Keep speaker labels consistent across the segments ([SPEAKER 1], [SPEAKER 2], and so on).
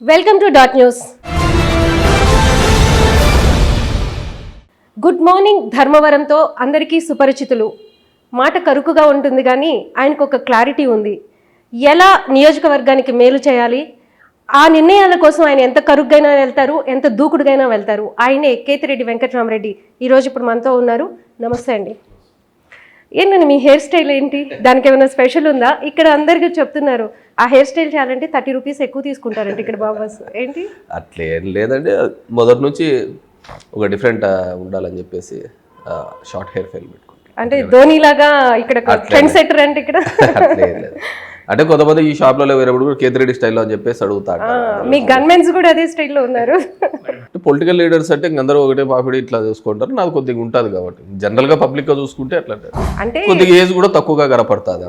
[SPEAKER 1] Welcome to dot news. Good morning ధర్మవరంతో అందరికీ సుపరిచితులు. మాట కరుకుగా ఉంటుంది కానీ ఆయనకు ఒక క్లారిటీ ఉంది. ఎలా నియోజకవర్గానికి మేలు చేయాలి? ఆ నిర్ణయాల కోసం ఆయన ఎంత కరుగ్గైనా వెళ్తారు ఎంత దూకుడుగైనా వెళ్తారు. ఆయనే కేతిరెడ్డి వెంకటరామరెడ్డి ఈరోజు ఇప్పుడు మనతో ఉన్నారు. నమస్తే అండి. ఏంటండి మీ హెయిర్ స్టైల్ ఏంటి? దానికి ఏమైనా స్పెషల్ ఉందా? ఇక్కడ అందరికీ చెప్తున్నారు ఆ హెయిర్ స్టైల్ చేయాలంటే థర్టీ రూపీస్ ఎక్కువ తీసుకుంటారంట ఇక్కడ బాబాస్. ఏంటి?
[SPEAKER 2] అట్లేం లేదండి. మొదటి నుంచి ఒక డిఫరెంట్ ఉండాలని చెప్పేసి షార్ట్ హెయిర్ ఫెయిల్ పెట్టుకుంటాం
[SPEAKER 1] అంటే ధోని లాగా ఇక్కడ ట్రెండ్ సెటర్ అంటే ఇక్కడ?
[SPEAKER 2] అంటే కొంతమంది ఈ షాప్లలో వేరేప్పుడు కూడా కేతిరెడ్డి స్టైల్లో అని చెప్పేసి అడుగుతాడు.
[SPEAKER 1] మీ గన్మెన్స్ కూడా అదే స్టైల్లో ఉన్నారు.
[SPEAKER 2] పొలిటికల్ లీడర్స్ అంటే అందరూ ఒకటే పాపిడి ఇట్లా చూసుకుంటారు. నాకు కొద్దిగా ఉంటుంది కాబట్టి. జనరల్గా పబ్లిక్గా చూసుకుంటే అట్లా
[SPEAKER 1] అంటే
[SPEAKER 2] కొద్దిగా ఏజ్ కూడా తక్కువగా కనపడుతుంది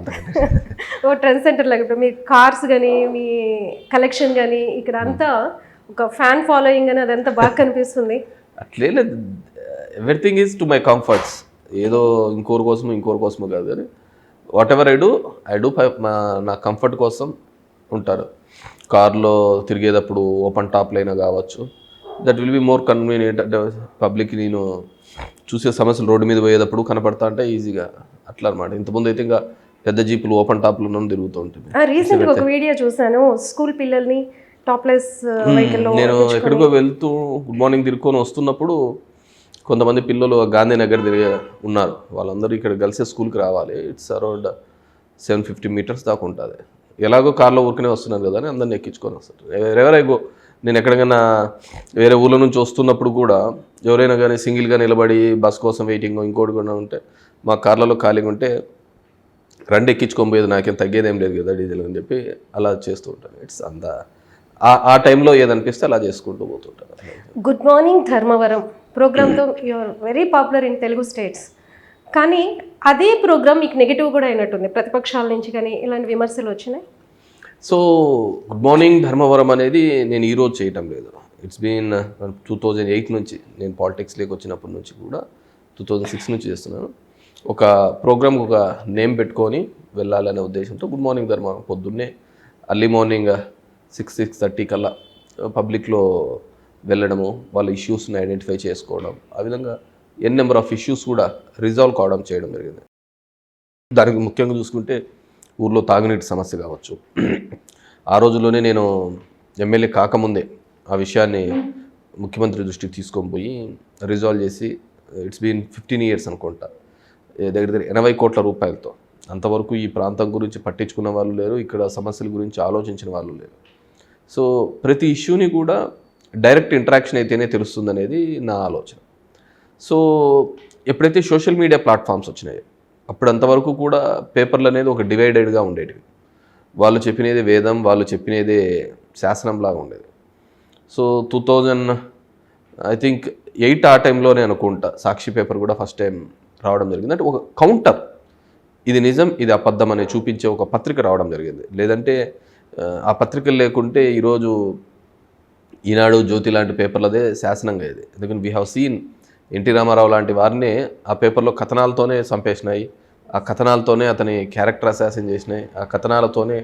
[SPEAKER 1] ఓ ట్రెండ్ సెంటర్ లాగా మీ కార్స్ కానీ మీ కలెక్షన్ కానీ ఇక్కడ అంతా ఒక ఫ్యాన్ ఫాలోయింగ్ అని అదంతా బాగా కనిపిస్తుంది.
[SPEAKER 2] అట్లే లేదు. Everything is to my comforts ఏదో ఇంకోరి కోసము ఇంకోరి కోసము కాదు కానీ whatever I do I do నా కంఫర్ట్ కోసం ఉంటారు. కార్లో తిరిగేటప్పుడు ఓపెన్ టాప్లో అయినా కావచ్చు. That will be more convenient public నేను చూసే సమస్యలు రోడ్డు మీద పోయేటప్పుడు కనపడతా అంటే ఈజీగా అట్లా అనమాట ఇంతకుముందు అయితే ఇంకా పెద్ద జీపులు ఓపెన్ టాప్లో తిరుగుతూ ఉంటుంది
[SPEAKER 1] రీసెంట్గా ఒక వీడియో చూసాను స్కూల్ పిల్లల్ని టాప్లెస్
[SPEAKER 2] నేను ఎక్కడికో వెళ్తూ గుడ్ మార్నింగ్ తిరుక్కొని వస్తున్నప్పుడు కొంతమంది పిల్లలు గాంధీనగర్ తిరిగే ఉన్నారు. వాళ్ళందరూ ఇక్కడ కలిసే స్కూల్కి రావాలి. It's around seven fifty metres దాకా ఉంటుంది. ఎలాగో కార్లో ఊరికనే వస్తున్నారు కదా అని అందరిని ఎక్కించుకొని వస్తారు. ఎవరెవరై గో నేను ఎక్కడికైనా వేరే ఊళ్ళ నుంచి వస్తున్నప్పుడు కూడా ఎవరైనా కానీ సింగిల్గా నిలబడి బస్ కోసం వెయిటింగ్ ఇంకోటి కూడా ఉంటే మా కార్లలో ఖాళీగా ఉంటే రండి ఎక్కించుకోబోయేది పోయేది నాకేం తగ్గేదేం లేదు కదా డీజిల్ అని చెప్పి అలా చేస్తూ ఉంటాను. ఇట్స్ అంత ఆ- ఆ టైంలో ఏదనిపిస్తే అలా చేసుకుంటూ పోతుంటాను
[SPEAKER 1] good morning Dharmavaram. ప్రోగ్రామ్తో you're very popular in Telugu states కానీ అదే ప్రోగ్రామ్ మీకు నెగిటివ్ కూడా అయినట్టుంది. ప్రతిపక్షాల నుంచి కానీ ఇలాంటి విమర్శలు వచ్చినాయి?
[SPEAKER 2] సో గుడ్ మార్నింగ్ ధర్మవరం అనేది నేను ఈరోజు చేయటం లేదు. It's been two thousand eight నుంచి నేను పాలిటిక్స్లోకి వచ్చినప్పటి నుంచి కూడా టూ థౌజండ్ సిక్స్ నుంచి చేస్తున్నాను. ఒక ప్రోగ్రామ్కి ఒక నేమ్ పెట్టుకొని వెళ్ళాలనే ఉద్దేశంతో గుడ్ మార్నింగ్ ధర్మవరం. పొద్దున్నే early morning six six thirty కల్లా uh, పబ్లిక్లో వెళ్ళడము వాళ్ళ ఇష్యూస్ని ఐడెంటిఫై చేసుకోవడం ఆ విధంగా ఎన్ నెంబర్ ఆఫ్ ఇష్యూస్ కూడా రిజాల్వ్ కావడం చేయడం జరిగింది. దానికి ముఖ్యంగా చూసుకుంటే ఊర్లో తాగునీటి సమస్య కావచ్చు. ఆ రోజుల్లోనే నేను ఎమ్మెల్యే కాకముందే ఆ విషయాన్ని ముఖ్యమంత్రి దృష్టికి తీసుకొని పోయి రిజాల్వ్ చేసి ఇట్స్ బీన్ ఫిఫ్టీన్ ఇయర్స్ అనుకుంటా దగ్గర దగ్గర ఎనభై కోట్ల రూపాయలతో. అంతవరకు ఈ ప్రాంతం గురించి పట్టించుకున్న వాళ్ళు లేరు ఇక్కడ సమస్యల గురించి ఆలోచించిన వాళ్ళు లేరు. సో ప్రతి ఇష్యూని కూడా డైరెక్ట్ ఇంటరాక్షన్ అయితేనే తెలుస్తుంది అనేది నా ఆలోచన. సో ఎప్పుడైతే సోషల్ మీడియా ప్లాట్ఫామ్స్ వచ్చినాయో అప్పుడు అంతవరకు కూడా పేపర్లు అనేది ఒక డివైడెడ్గా ఉండేటివి. వాళ్ళు చెప్పినదే వేదం వాళ్ళు చెప్పినదే శాసనంలాగా ఉండేది. So two thousand I think eight ఆ టైంలోనే అనుకుంటా సాక్షి పేపర్ కూడా ఫస్ట్ టైం రావడం జరిగింది. అంటే ఒక కౌంటర్ ఇది నిజం ఇది అబద్ధం అనే చూపించే ఒక పత్రిక రావడం జరిగింది. లేదంటే ఆ పత్రికలు లేకుంటే ఈరోజు ఈనాడు జ్యోతి లాంటి పేపర్లదే శాసనంగా ఇది. ఎందుకంటే we have seen NT Rama Rao లాంటి వారిని ఆ పేపర్లో కథనాలతోనే చంపేసినాయి. ఆ కథనాలతోనే అతని క్యారెక్టర్ అసాసిన్ చేసినాయి. ఆ కథనాలతోనే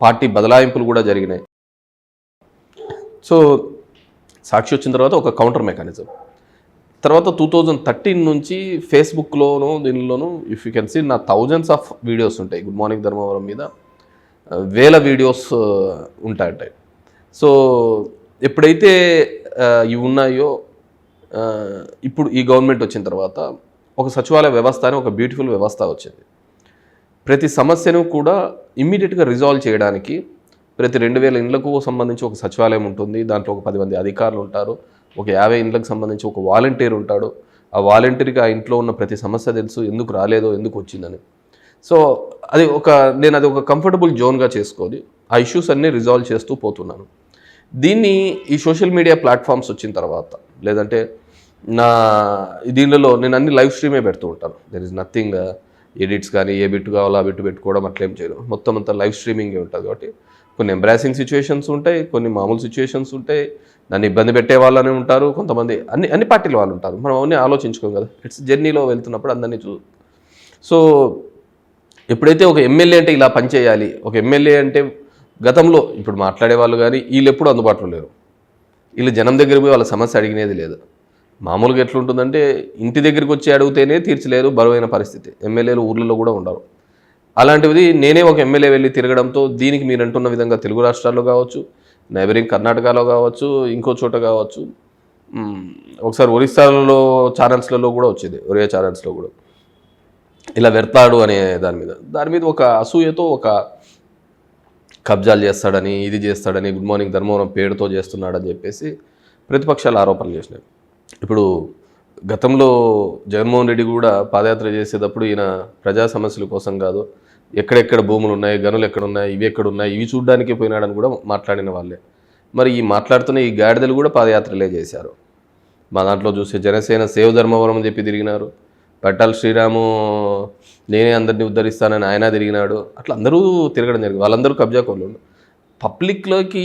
[SPEAKER 2] పార్టీ బదలాయింపులు కూడా జరిగినాయి. సో సాక్షి వచ్చిన తర్వాత ఒక కౌంటర్ మెకానిజం తర్వాత టూ థౌజండ్ థర్టీన్ నుంచి ఫేస్బుక్లోను దీనిలోను ఇఫ్ యూ కెన్ సీ నా థౌజండ్స్ ఆఫ్ వీడియోస్ ఉంటాయి. గుడ్ మార్నింగ్ ధర్మవరం మీద వేల వీడియోస్ uh, ఉంటాయంటాయి. ఉంటాయి సో ఎప్పుడైతే ఇవి ఉన్నాయో ఇప్పుడు ఈ గవర్నమెంట్ వచ్చిన తర్వాత ఒక సచివాలయ వ్యవస్థ అని ఒక బ్యూటిఫుల్ వ్యవస్థ వచ్చింది. ప్రతి సమస్యను కూడా ఇమ్మీడియట్గా రిజాల్వ్ చేయడానికి ప్రతి రెండు వేల ఇండ్లకు సంబంధించి ఒక సచివాలయం ఉంటుంది. దాంట్లో ఒక పది మంది అధికారులు ఉంటారు. ఒక యాభై ఇండ్లకు సంబంధించి ఒక వాలంటీర్ ఉంటాడు. ఆ వాలంటీర్కి ఆ ఇంట్లో ఉన్న ప్రతి సమస్య తెలుసు. ఎందుకు రాలేదో ఎందుకు వచ్చిందని. సో అది ఒక నేను అది ఒక కంఫర్టబుల్ జోన్గా చేసుకొని ఆ ఇష్యూస్ అన్నీ రిజాల్వ్ చేస్తూ పోతున్నాను. దీన్ని ఈ సోషల్ మీడియా ప్లాట్ఫామ్స్ వచ్చిన తర్వాత లేదంటే నా దీనిలో నేను అన్ని లైవ్ స్ట్రీమే పెడుతూ ఉంటాను. దెర్ ఇస్ నథింగ్ ఎడిట్స్ కానీ ఏ బిట్ కావాలో ఆ బిట్ పెట్టుకోవడం అట్లేం చేయను. మొత్తం అంతా లైవ్ స్ట్రీమింగే ఉంటుంది కాబట్టి కొన్ని ఎంబ్రాసింగ్ సిచ్యువేషన్స్ ఉంటాయి కొన్ని మామూలు సిచ్యువేషన్స్ ఉంటాయి. నన్ను ఇబ్బంది పెట్టే వాళ్ళనే ఉంటారు కొంతమంది అన్ని అన్ని పార్టీల వాళ్ళు ఉంటారు. మనం అవన్నీ ఆలోచించుకోం కదా. ఇట్స్ జర్నీలో వెళ్తున్నప్పుడు అందరినీ చూ సో ఎప్పుడైతే ఒక ఎమ్మెల్యే అంటే ఇలా పనిచేయాలి ఒక ఎమ్మెల్యే అంటే గతంలో ఇప్పుడు మాట్లాడే వాళ్ళు కానీ వీళ్ళు ఎప్పుడు అందుబాటులో లేరు. వీళ్ళు జనం దగ్గర పోయి వాళ్ళ సమస్య అడిగినది లేదు. మామూలుగా ఎట్లుంటుందంటే ఇంటి దగ్గరికి వచ్చి అడిగితేనే తీర్చలేరు బరువైన పరిస్థితి. ఎమ్మెల్యేలు ఊర్లలో కూడా ఉండరు. అలాంటిది నేనే ఒక ఎమ్మెల్యే వెళ్ళి తిరగడంతో దీనికి మీరు అంటున్న విధంగా తెలుగు రాష్ట్రాల్లో కావచ్చు నైబరింగ్ కర్ణాటకలో కావచ్చు ఇంకో చోట కావచ్చు ఒకసారి ఒరిస్సాలలో ఛానల్స్లలో కూడా వచ్చేది ఒరియా ఛానల్స్లో కూడా. ఇలా వెర్తాడు అనే దాని మీద. దాని మీద ఒక అసూయతో ఒక కబ్జాలు చేస్తాడని ఇది చేస్తాడని గుడ్ మార్నింగ్ ధర్మవరం పేరుతో చేస్తున్నాడని చెప్పేసి ప్రతిపక్షాలు ఆరోపణలు చేసినాయి. ఇప్పుడు గతంలో జగన్మోహన్ రెడ్డి కూడా పాదయాత్ర చేసేటప్పుడు ఈయన ప్రజా సమస్యల కోసం కాదు ఎక్కడెక్కడ భూములు ఉన్నాయి గనులు ఎక్కడున్నాయి ఇవి ఎక్కడున్నాయి ఇవి చూడడానికి పోయినాడని కూడా మాట్లాడిన వాళ్ళే. మరి ఈ మాట్లాడుతున్న ఈ గాడిదలు కూడా పాదయాత్రలే చేశారు. మా దాంట్లో చూసే జనసేన సేవ ధర్మవరం అని చెప్పి తిరిగినారు. పట్టాల శ్రీరాము నేనే అందరినీ ఉద్ధరిస్తానని ఆయన తిరిగినాడు. అట్లా అందరూ తిరగడం జరిగింది. వాళ్ళందరూ కబ్జా కోళ్ళు పబ్లిక్లోకి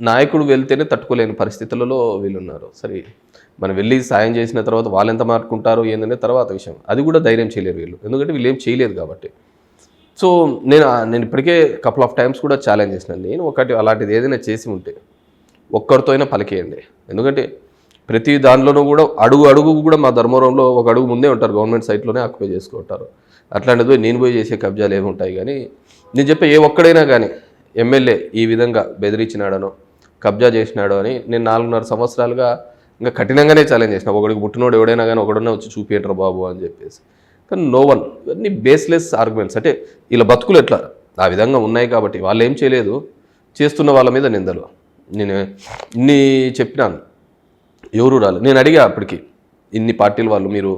[SPEAKER 2] నాయకుడు వెళ్తేనే తట్టుకోలేని పరిస్థితులలో వీళ్ళు ఉన్నారు సరే మనం వెళ్ళి సాయం చేసిన తర్వాత వాళ్ళు ఎంత మాట్లాడుకుంటారో ఏందనే తర్వాత విషయం. అది కూడా ధైర్యం చేయలేరు వీళ్ళు. ఎందుకంటే వీళ్ళు ఏం చేయలేదు కాబట్టి. సో నేను నేను ఇప్పటికే కపుల్ ఆఫ్ టైమ్స్ కూడా ఛాలెంజ్ చేసిన. నేను ఒకటి అలాంటిది ఏదైనా చేసి ఉంటే ఒక్కరితో అయినా పలికేయండి. ఎందుకంటే ప్రతి దానిలోనూ కూడా అడుగు అడుగు కూడా మా ధర్మవరంలో ఒక అడుగు ముందే ఉంటారు. గవర్నమెంట్ సైట్లోనే ఆక్యుపై చేసుకుంటారు. అట్లాంటిది పోయి నేను పోయి చేసే కబ్జాలు ఏమి ఉంటాయి కానీ నేను చెప్పే ఏ ఒక్కడైనా కానీ ఎమ్మెల్యే ఈ విధంగా బెదిరించినాడనో కబ్జా చేసినాడో అని నేను నాలుగున్నర సంవత్సరాలుగా ఇంకా కఠినంగానే ఛాలెంజ్ చేసిన. ఒకడికి పుట్టినోడు ఎవడైనా కానీ ఒకడున్నా వచ్చి చూపియంటారు బాబు అని చెప్పేసి. కానీ నో వన్ ఇవన్నీ బేస్లెస్ ఆర్గ్యుమెంట్స్ అంటే ఇలా బతుకులు ఎట్లా? ఆ విధంగా ఉన్నాయి కాబట్టి వాళ్ళు ఏం చేయలేదు. చేస్తున్న వాళ్ళ మీద నిందలు. నేను ఇన్ని చెప్పినాను. ఎవరు రాలేదు నేను అడిగా అప్పటికి ఇన్ని పార్టీల వాళ్ళు మీరు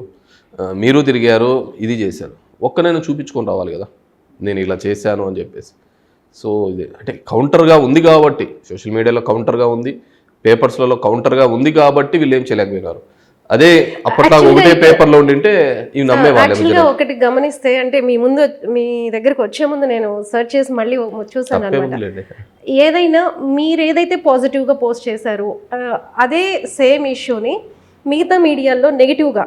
[SPEAKER 2] మీరు తిరిగారు ఇది చేశారు. ఒక్క నేను చూపించుకొని రావాలి కదా. నేను ఇలా చేశాను అని చెప్పేసి. సో ఇది అంటే కౌంటర్గా ఉంది కాబట్టి సోషల్ మీడియాలో కౌంటర్గా ఉంది పేపర్స్లలో కౌంటర్గా ఉంది కాబట్టి వీళ్ళు ఏం చేయలేకపోయినారు అదే అప్పట్లో ఒకటే పేపర్లో ఉండింటే ఇవి నమ్మేవాళ్ళే
[SPEAKER 1] ఒకటి గమనిస్తే అంటే మీ ముందు మీ దగ్గరకు వచ్చే ముందు నేను సెర్చ్ చేసి మళ్ళీ చూసాను అనమాట. ఏదైనా మీరు ఏదైతే పాజిటివ్గా పోస్ట్ చేశారో అదే సేమ్ ఇష్యూని మిగతా మీడియాల్లో నెగిటివ్గా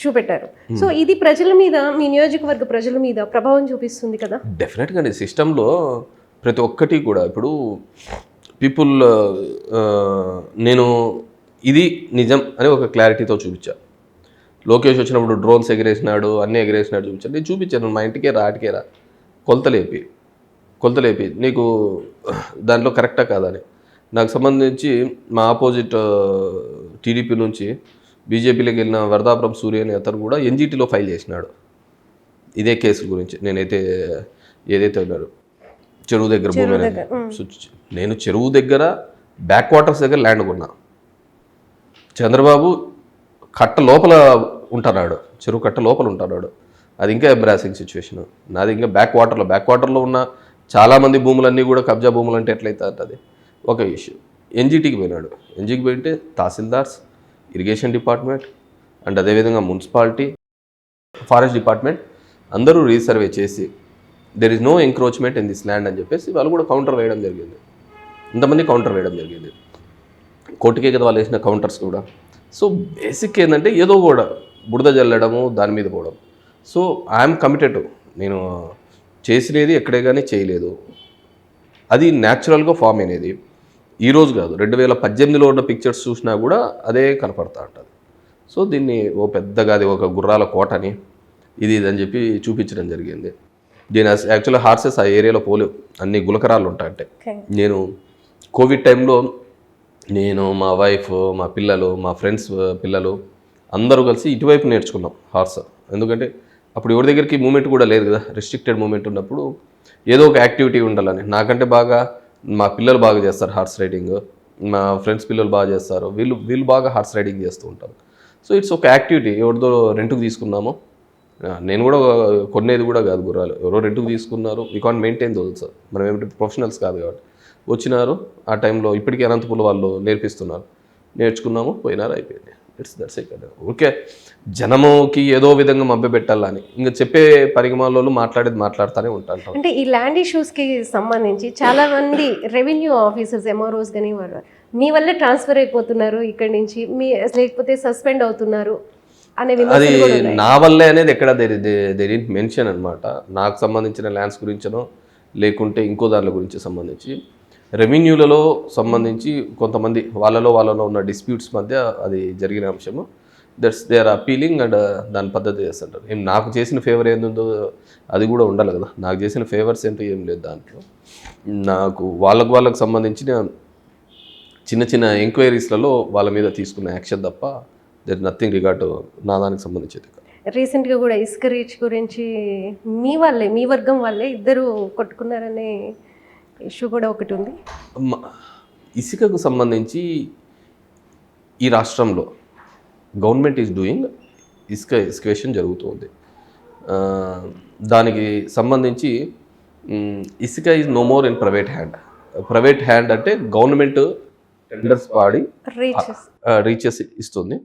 [SPEAKER 1] చూపెట్టారు. సో ఇది ప్రజల మీద మీ నియోజకవర్గ ప్రజల మీద ప్రభావం చూపిస్తుంది కదా?
[SPEAKER 2] డెఫినెట్గా సిస్టంలో ప్రతి ఒక్కటి కూడా ఇప్పుడు పీపుల్ నేను ఇది నిజం అని ఒక క్లారిటీతో చూపించా. లోకేష్ వచ్చినప్పుడు డ్రోన్స్ ఎగిరేసినాడు అన్నీ ఎగిరేసినాడు చూపించాను నేను చూపించాను మా ఇంటికే రా ఆటికే రా. కొలతలేపి కొలతలేపి నీకు దాంట్లో కరెక్టా కాదని. నాకు సంబంధించి మా ఆపోజిట్ టీడీపీ నుంచి బీజేపీలోకి వెళ్ళిన వరదాపురం సూర్య అనే అతను కూడా ఎన్జీటీలో ఫైల్ చేసినాడు. ఇదే కేసు గురించి నేనైతే ఏదైతే ఉన్నాడు చెరువు దగ్గర భూమి నేను చెరువు దగ్గర బ్యాక్ వాటర్స్ దగ్గర ల్యాండ్ కొన్నా. చంద్రబాబు కట్ట లోపల ఉంటున్నాడు చెరువు కట్ట లోపల ఉంటున్నాడు. అది ఇంకా ఎంబ్రాసింగ్ సిచ్యువేషన్ నాది ఇంకా బ్యాక్ వాటర్లో బ్యాక్ వాటర్లో ఉన్న చాలామంది భూములన్నీ కూడా కబ్జా భూములు అంటే ఎట్లయితే అది ఒక ఇష్యూ ఎన్జిటికి పోయినాడు. ఎన్జికి పోయింటే తహసీల్దార్స్ ఇరిగేషన్ డిపార్ట్మెంట్ అండ్ అదేవిధంగా మున్సిపాలిటీ ఫారెస్ట్ డిపార్ట్మెంట్ అందరూ రీసర్వే చేసి there is no encroachment in this land అని చెప్పేసి వాళ్ళు కూడా కౌంటర్ వేయడం జరిగింది. ఇంతమంది కౌంటర్ వేయడం జరిగింది. కోర్టుకే కదా వాళ్ళు వేసిన కౌంటర్స్ కూడా. సో బేసిక్ ఏంటంటే ఏదో కూడా బుడద జల్లడము దాని మీద పోవడం. So I'm committed. నేను చేసినది ఎక్కడే కానీ చేయలేదు. అది న్యాచురల్గా ఫామ్ అయినది. ఈరోజు కాదు రెండు వేల పద్దెనిమిదిలో ఉన్న పిక్చర్స్ చూసినా కూడా అదే కనపడతా ఉంటుంది. సో దీన్ని ఓ పెద్దగా అది ఒక గుర్రాల కోటని ఇది ఇది అని చెప్పి చూపించడం జరిగింది. దీని యాక్చువల్గా హార్సెస్ ఆ ఏరియాలో పోలేవు. అన్ని గులకరాలు ఉంటాయంటే. నేను కోవిడ్ టైంలో నేను మా వైఫ్ మా పిల్లలు మా ఫ్రెండ్స్ పిల్లలు అందరూ కలిసి ఇటువైపు నేర్చుకున్నాం హార్స్ ఎందుకంటే అప్పుడు ఎవరి దగ్గరికి మూమెంట్ కూడా లేదు కదా. రెస్ట్రిక్టెడ్ మూమెంట్ ఉన్నప్పుడు ఏదో ఒక యాక్టివిటీ ఉండాలని. నాకంటే బాగా మా పిల్లలు బాగా చేస్తారు హార్స్ రైడింగ్. మా ఫ్రెండ్స్ పిల్లలు బాగా చేస్తారు. వీళ్ళు వీళ్ళు బాగా హార్స్ రైడింగ్ చేస్తూ ఉంటారు. సో ఇట్స్ ఒక యాక్టివిటీ. ఎవరిదో రెంట్కి తీసుకున్నాము నేను కూడా కొనేది కూడా కాదు గుర్రాలు. ఎవరో రెంట్కి తీసుకున్నారు. వీ కాన్ మెయింటైన్ దోల్స్ మనం ఏమిటి ప్రొఫెషనల్స్ కాదు కాబట్టి. వచ్చినారు. ఆ టైంలో ఇప్పటికీ అనంతపురం వాళ్ళు నేర్పిస్తున్నారు. నేర్చుకున్నాము పోయినారు అయిపోయింది. ఇట్స్ దట్స్ ఇట్ ఓకే జనముకి ఏదో విధంగా మభ్య పెట్టాలని. ఇంకా చెప్పే పరిగమాలలో మాట్లాడేది మాట్లాడుతూనే ఉంటాను
[SPEAKER 1] అంటే ఈ ల్యాండ్ ఇష్యూస్కి సంబంధించి చాలా మంది రెవెన్యూ ఆఫీసర్స్ ఎంఆర్ఓస్ కానీ వారు మీ వల్లే ట్రాన్స్ఫర్ అయిపోతున్నారు ఇక్కడి నుంచి. మీ లేకపోతే సస్పెండ్ అవుతున్నారు అనే
[SPEAKER 2] అది నా వల్లే అనేది ఎక్కడ దేని మెన్షన్ అన్నమాట. నాకు సంబంధించిన ల్యాండ్స్ గురించనో లేకుంటే ఇంకో దాని గురించి సంబంధించి రెవెన్యూలలో సంబంధించి కొంతమంది వాళ్ళలో వాళ్ళలో ఉన్న డిస్ప్యూట్స్ మధ్య అది జరిగిన అంశము. That's they are appealing and దాని పద్ధతి చేస్తుంటారు. ఏం నాకు చేసిన ఫేవర్ ఏందో అది కూడా ఉండాలి కదా. నాకు చేసిన ఫేవర్స్ ఏంటో ఏం లేదు దాంట్లో. నాకు వాళ్ళకు వాళ్ళకు సంబంధించిన చిన్న చిన్న ఎంక్వైరీస్లలో వాళ్ళ మీద తీసుకున్న యాక్షన్ తప్ప దర్ నథింగ్ రిగార్డ్ నా దానికి సంబంధించేది
[SPEAKER 1] రీసెంట్గా కూడా ఇసుక రీచ్ గురించి మీ వాళ్ళే మీ వర్గం వాళ్ళే ఇద్దరు కొట్టుకున్నారనే ఇష్యూ కూడా ఒకటి ఉంది.
[SPEAKER 2] ఇసుకకు సంబంధించి ఈ రాష్ట్రంలో గవర్నమెంట్ ఈజ్ డూయింగ్ ఇసుక ఎస్కేషన్ జరుగుతుంది. దానికి సంబంధించి ఇసుక is no more in private hand. Private hand అంటే గవర్నమెంట్ టెండర్స్ పాడి
[SPEAKER 1] రీచెస్
[SPEAKER 2] రీచెస్ ఇస్తుంది.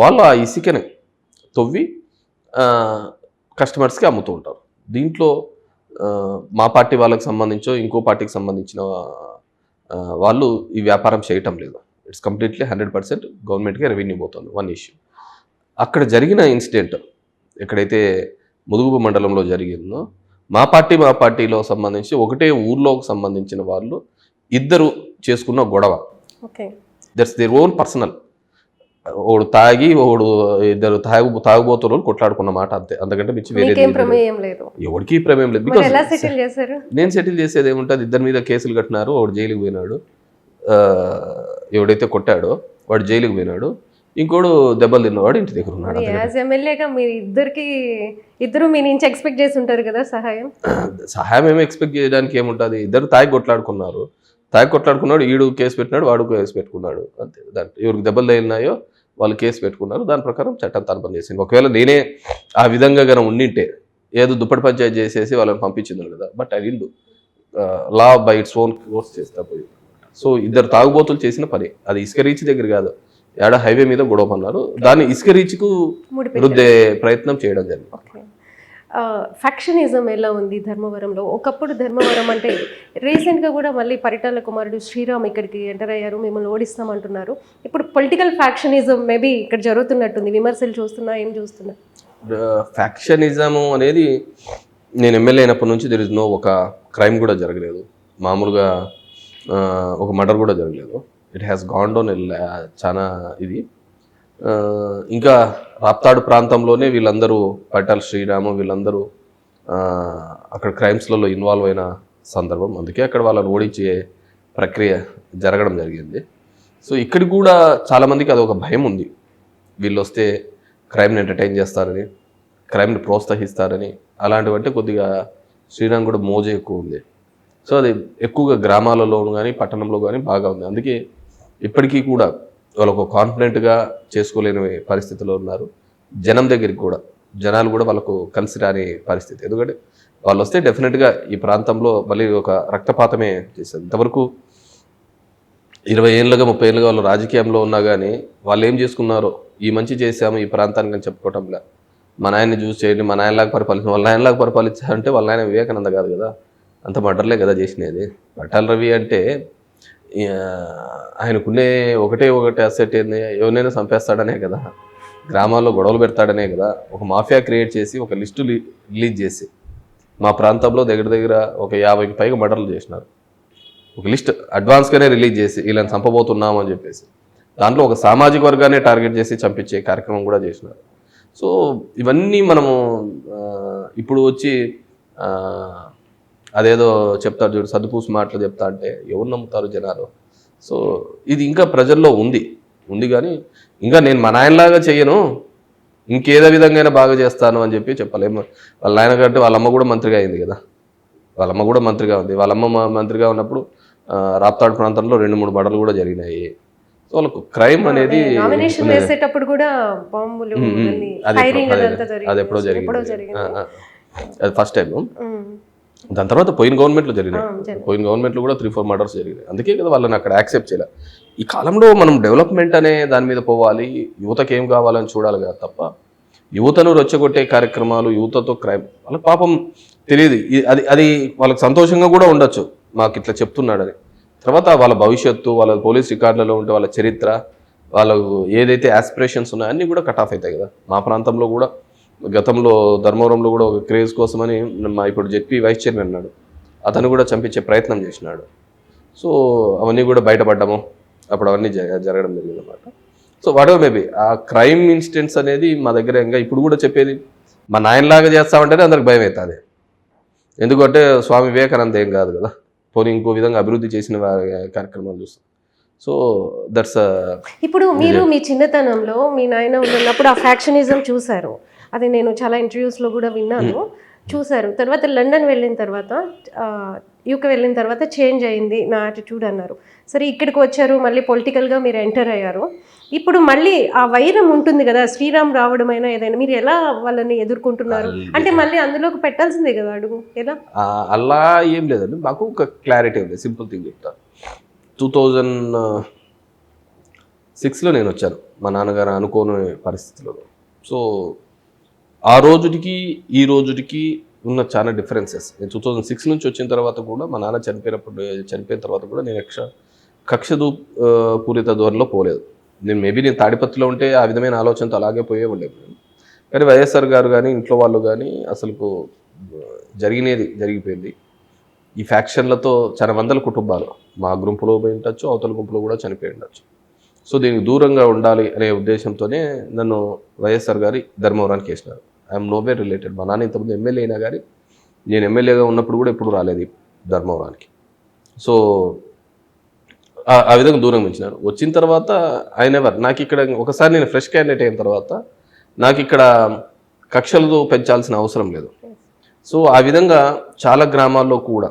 [SPEAKER 2] వాళ్ళు ఆ ఇసుకని తవ్వి కస్టమర్స్కి అమ్ముతూ ఉంటారు. దీంట్లో మా పార్టీ వాళ్ళకి సంబంధించో ఇంకో పార్టీకి సంబంధించిన వాళ్ళు ఈ వ్యాపారం చేయటం లేదు. ఇట్స్ కంప్లీట్లీ హండ్రెడ్ పర్సెంట్ గవర్నమెంట్కి రెవెన్యూ పోతుంది వన్ ఇష్యూ అక్కడ జరిగిన ఇన్సిడెంట్ ఎక్కడైతే ముదుగుబు మండలంలో జరిగిందో మా పార్టీ మా పార్టీలో సంబంధించి ఒకటే ఊర్లోకి సంబంధించిన వాళ్ళు ఇద్దరు చేసుకున్న గొడవ.
[SPEAKER 1] Okay
[SPEAKER 2] that's their own personal ఒకడు తాగి ఒకడు ఇద్దరు తాగు తాగుబోతున్నారు కొట్లాడుకున్న మాట అంతే. అంతకంటే మించి వేరే
[SPEAKER 1] మీకేం ప్రమేయం లేదు?
[SPEAKER 2] ఎవరికి ప్రమేయం లేదు. బికాస్ నేను సెటిల్ చేసేది ఏముంటుంది? ఇద్దరి మీద కేసులు కట్టినారు వాడు జైలుకి పోయినాడు. ఎవడైతే కొట్టాడో వాడు జైలుకి పోయినాడు. ఇంకోడు దెబ్బలు తిన్నవాడు ఇంటి దగ్గర ఉన్నాడు. అంతకంటే
[SPEAKER 1] యాజ్ ఎమ్మెల్యేగా మీరు ఇద్దరికి ఇద్దరు మీ నుంచి ఎక్స్పెక్ట్ చేసి ఉంటారు కదా సహాయం?
[SPEAKER 2] సహాయం ఏమి ఎక్స్పెక్ట్ చేయడానికి ఏముంటుంది? ఇద్దరు తాగి కొట్లాడుకున్నారు. తాగి కొట్లాడుకున్నాడు ఈడు కేసు పెట్టినాడు వాడు కేసు పెట్టుకున్నాడు. అంతే. దాంట్లో ఎవరికి దెబ్బలు తగిలినాయో వాళ్ళు కేసు పెట్టుకున్నారు. దాని ప్రకారం చట్టం తన పని చేసింది. ఒకవేళ నేనే ఆ విధంగా కనుక ఉండింటే ఏదో దుప్పటి పంచాయతీ చేసేసి వాళ్ళని పంపించింది కదా but I will law by its own course చేస్తా పోయి. సో ఇద్దరు తాగుబోతులు చేసిన పని. అది ఇసుక రీచ్ దగ్గర కాదు. ఏడ హైవే మీద గొడవ పన్నారు దాన్ని ఇసుక రీచ్కు రుద్దే ప్రయత్నం చేయడం జరిగింది.
[SPEAKER 1] ఫ్యాక్షనిజం ఎలా ఉంది ధర్మవరంలో? ఒకప్పుడు ధర్మవరం అంటే రీసెంట్గా కూడా మళ్ళీ పరిటాల కుమారుడు శ్రీరామ్ ఇక్కడికి ఎంటర్ అయ్యారు మిమ్మల్ని ఓడిస్తామంటున్నారు. ఇప్పుడు పొలిటికల్ ఫ్యాక్షనిజం మేబీ ఇక్కడ జరుగుతున్నట్టుంది. విమర్శలు చూస్తున్నా ఏం చూస్తున్నా?
[SPEAKER 2] ఫ్యాక్షనిజము అనేది నేను ఎమ్మెల్యే అయినప్పటి నుంచి దెర్ ఇస్ నో ఒక క్రైమ్ కూడా జరగలేదు. మామూలుగా ఒక మర్డర్ కూడా జరగలేదు. ఇట్ హ్యాస్ గాన్ డౌన్ చాలా ఇది. ఇంకా రాప్తాడు ప్రాంతంలోనే వీళ్ళందరూ పటాల్ శ్రీరాము వీళ్ళందరూ అక్కడ క్రైమ్స్లలో ఇన్వాల్వ్ అయిన సందర్భం. అందుకే అక్కడ వాళ్ళని ఓడించే ప్రక్రియ జరగడం జరిగింది. సో ఇక్కడ కూడా చాలామందికి అది ఒక భయం ఉంది. వీళ్ళు వస్తే క్రైమ్ని ఎంటర్టైన్ చేస్తారని క్రైమ్ని ప్రోత్సహిస్తారని అలాంటివంటే కొద్దిగా శ్రీరామ్ కూడా మోజ ఎక్కువ ఉంది. సో అది ఎక్కువగా గ్రామాలలో కానీ పట్టణంలో కానీ బాగా ఉంది. అందుకే ఇప్పటికీ కూడా వాళ్ళు ఒక కాన్ఫిడెంట్గా చేసుకోలేని పరిస్థితిలో ఉన్నారు. జనం దగ్గరికి కూడా జనాలు కూడా వాళ్ళకు కలిసి రాని పరిస్థితి. ఎందుకంటే వాళ్ళు వస్తే డెఫినెట్గా ఈ ప్రాంతంలో మళ్ళీ ఒక రక్తపాతమే చేశారు ఇంతవరకు ఇరవై ఏళ్ళుగా ముప్పై ఏళ్ళుగా వాళ్ళు రాజకీయంలో ఉన్నా కానీ వాళ్ళు ఏం చేసుకున్నారో ఈ మంచి చేశాము ఈ ప్రాంతానికి అని చెప్పుకోవటంలా మా నాయన్ని చూసి చేయండి మా నాయనలాగా పరిపాలించిన వాళ్ళ నాయనలాగా పరిపాలించారంటే వాళ్ళ నాయన వివేకానంద కాదు కదా. అంత మటర్లే కదా చేసినది. పట్టాల రవి అంటే ఆయనకునే ఒకటే ఒకటి అసెట్ ఏంది? ఎవరినైనా చంపేస్తాడనే కదా. గ్రామాల్లో గొడవలు పెడతాడనే కదా. ఒక మాఫియా క్రియేట్ చేసి ఒక లిస్టు రిలీజ్ చేసి మా ప్రాంతంలో దగ్గర దగ్గర ఒక యాభైకి పైగా మర్డర్లు చేసినారు. ఒక లిస్ట్ అడ్వాన్స్గానే రిలీజ్ చేసి వీళ్ళని చంపబోతున్నాం అని చెప్పేసి. దాంట్లో ఒక సామాజిక వర్గాన్ని టార్గెట్ చేసి చంపించే కార్యక్రమం కూడా చేసినారు. సో ఇవన్నీ మనము ఇప్పుడు వచ్చి అదేదో చెప్తారు చూడు సర్దుపూసి మాటలు చెప్తా అంటే ఎవరు నమ్ముతారు జనాలు? సో ఇది ఇంకా ప్రజల్లో ఉంది. ఉంది కానీ ఇంకా నేను మా నాయనలాగా చెయ్యను ఇంకేదో విధంగా బాగా చేస్తాను అని చెప్పి చెప్పలేము. వాళ్ళ నాయన కంటే వాళ్ళ అమ్మ కూడా మంత్రిగా అయింది కదా. వాళ్ళ అమ్మ కూడా మంత్రిగా ఉంది. వాళ్ళ అమ్మ మ- మంత్రిగా ఉన్నప్పుడు రాప్తాడు ప్రాంతంలో రెండు మూడు బడలు కూడా జరిగినాయి. సో వాళ్ళకు క్రైమ్ అనేది
[SPEAKER 1] వేసేటప్పుడు కూడా బాంబులు
[SPEAKER 2] అది ఎప్పుడో-
[SPEAKER 1] జరిగింది.
[SPEAKER 2] అది ఫస్ట్ టైం. దాని తర్వాత పోయిన గవర్నమెంట్లో జరిగినాయి. పోయిన గవర్నమెంట్లో కూడా త్రీ ఫోర్ మర్డర్స్ జరిగినాయి. అందుకే కదా వాళ్ళని అక్కడ యాక్సెప్ట్ చేయాలి. ఈ కాలంలో మనం డెవలప్మెంట్ అనే దాని మీద పోవాలి యువతకి ఏం కావాలని చూడాలి కదా తప్ప యువతను రెచ్చగొట్టే కార్యక్రమాలు యువతతో క్రైమ్ వాళ్ళకి పాపం తెలియదు. అది అది వాళ్ళకి సంతోషంగా కూడా ఉండొచ్చు. మాకు ఇట్లా చెప్తున్నాడని తర్వాత వాళ్ళ భవిష్యత్తు వాళ్ళ పోలీస్ రికార్డులలో ఉంటే వాళ్ళ చరిత్ర వాళ్ళకు ఏదైతే ఆస్పిరేషన్స్ ఉన్నాయో అన్నీ కూడా కట్ ఆఫ్ అవుతాయి కదా. మా ప్రాంతంలో కూడా గతంలో ధర్మవరంలో కూడా ఒక క్రేజ్ కోసమని మా ఇప్పుడు జెడ్పీ వైస్ చైర్మన్ అన్నాడు. అతను కూడా చంపించే ప్రయత్నం చేసినాడు. సో అవన్నీ కూడా బయటపడ్డము. అప్పుడు అవన్నీ జరగడం జరిగింది అనమాట సో వాట్ మేబీ ఆ క్రైమ్ ఇన్సిడెంట్స్ అనేది మా దగ్గర ఇంకా ఇప్పుడు కూడా చెప్పేది మా నాయనలాగా చేస్తామంటేనే అందరికి భయం అవుతుంది. ఎందుకంటే స్వామి వివేకానంద ఏం కాదు కదా. పోనీ ఇంకో విధంగా అభివృద్ధి చేసిన కార్యక్రమాలు చూస్తాం. సో దట్స్
[SPEAKER 1] ఇప్పుడు మీరు మీ చిన్నతనంలో మీ నాయన ఉన్నప్పుడు ఆ ఫ్యాక్షనిజం చూశారు. అది నేను చాలా ఇంటర్వ్యూస్లో కూడా విన్నాను. చూశారు. తర్వాత లండన్ వెళ్ళిన తర్వాత యూకే వెళ్ళిన తర్వాత చేంజ్ అయింది నా యాటిట్యూడ్ అన్నారు. సరే ఇక్కడికి వచ్చారు మళ్ళీ పొలిటికల్గా మీరు ఎంటర్ అయ్యారు. ఇప్పుడు మళ్ళీ ఆ వైరం ఉంటుంది కదా శ్రీరామ్ రావడమైనా ఏదైనా మీరు ఎలా వాళ్ళని ఎదుర్కొంటున్నారు? అంటే మళ్ళీ అందులోకి పెట్టాల్సిందే కదా అడుగు ఎలా?
[SPEAKER 2] అలా ఏం లేదండి. మాకు ఒక క్లారిటీ ఉంది సింపుల్ థింగ్ చెప్తా. టూ థౌజండ్ సిక్స్లో నేను వచ్చాను. మా నాన్నగారు అనుకోని పరిస్థితుల్లో సో ఆ రోజుకి ఈ రోజుకి ఉన్న చాలా డిఫరెన్సెస్ నేను టూ థౌజండ్ సిక్స్ నుంచి వచ్చిన తర్వాత కూడా మా నాన్న చనిపోయినప్పుడు చనిపోయిన తర్వాత కూడా నేను కక్ష పూరిత ధోరణిలో పోలేదు. నేను మేబీ నేను తాడిపత్రిలో ఉంటే ఆ విధమైన ఆలోచనతో అలాగే పోయే ఉండేది కానీ వైఎస్ఆర్ గారు కానీ ఇంట్లో వాళ్ళు కానీ అసలుకు జరిగినది జరిగిపోయింది. ఈ ఫ్యాక్షన్లతో చాలా వందల కుటుంబాలు మా గుంపులో పోయి ఉండొచ్చు అవతల గుంపులో కూడా చనిపోయి ఉండొచ్చు. సో దీనికి దూరంగా ఉండాలి అనే ఉద్దేశంతోనే నన్ను వైఎస్ఆర్ గారి ధర్మవరానికి వేసినారు. ఐఎమ్ నోవే రిలేటెడ్ మా నాన్న ఇంతకుముందు ఎమ్మెల్యే అయినా కానీ నేను ఎమ్మెల్యేగా ఉన్నప్పుడు కూడా ఎప్పుడు రాలేదు ధర్మవరానికి. సో ఆ- విధంగా దూరం ఉంచినారు. వచ్చిన తర్వాత ఆయన ఎవరు నాకు ఇక్కడ ఒకసారి నేను ఫ్రెష్ క్యాండిడేట్ అయిన తర్వాత నాకు ఇక్కడ కక్షలతో పెంచాల్సిన అవసరం లేదు. సో ఆ విధంగా చాలా గ్రామాల్లో కూడా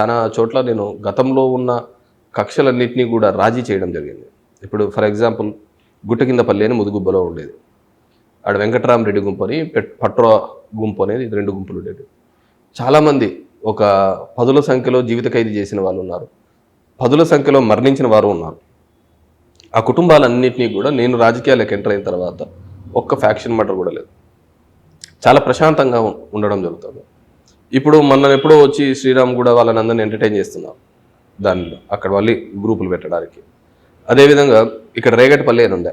[SPEAKER 2] చాలా చోట్ల నేను గతంలో ఉన్న కక్షలన్నింటినీ కూడా రాజీ చేయడం జరిగింది. ఇప్పుడు ఫర్ ఎగ్జాంపుల్ గుట్ట కింద పల్లి అని ముదుగుబ్బలో ఉండేది. ఆడ వెంకటరామరెడ్డి గుంపు అని పెట్ పట్ర గుంపు అనేది రెండు గుంపులు ఉండేవి చాలామంది ఒక పదుల సంఖ్యలో జీవిత ఖైదీ చేసిన వాళ్ళు ఉన్నారు. పదుల సంఖ్యలో మరణించిన వారు ఉన్నారు. ఆ కుటుంబాలన్నింటినీ కూడా నేను రాజకీయాలకు ఎంటర్ అయిన తర్వాత ఒక్క ఫ్యాక్షన్ మటర్ కూడా లేదు. చాలా ప్రశాంతంగా ఉండడం జరుగుతుంది. ఇప్పుడు మొన్న ఎప్పుడో వచ్చి శ్రీరామ్ కూడా వాళ్ళని అందరిని ఎంటర్టైన్ చేస్తున్నారు దానిలో అక్కడ మళ్ళీ గ్రూపులు పెట్టడానికి. అదేవిధంగా ఇక్కడ రేగటిపల్లి అని ఉండే.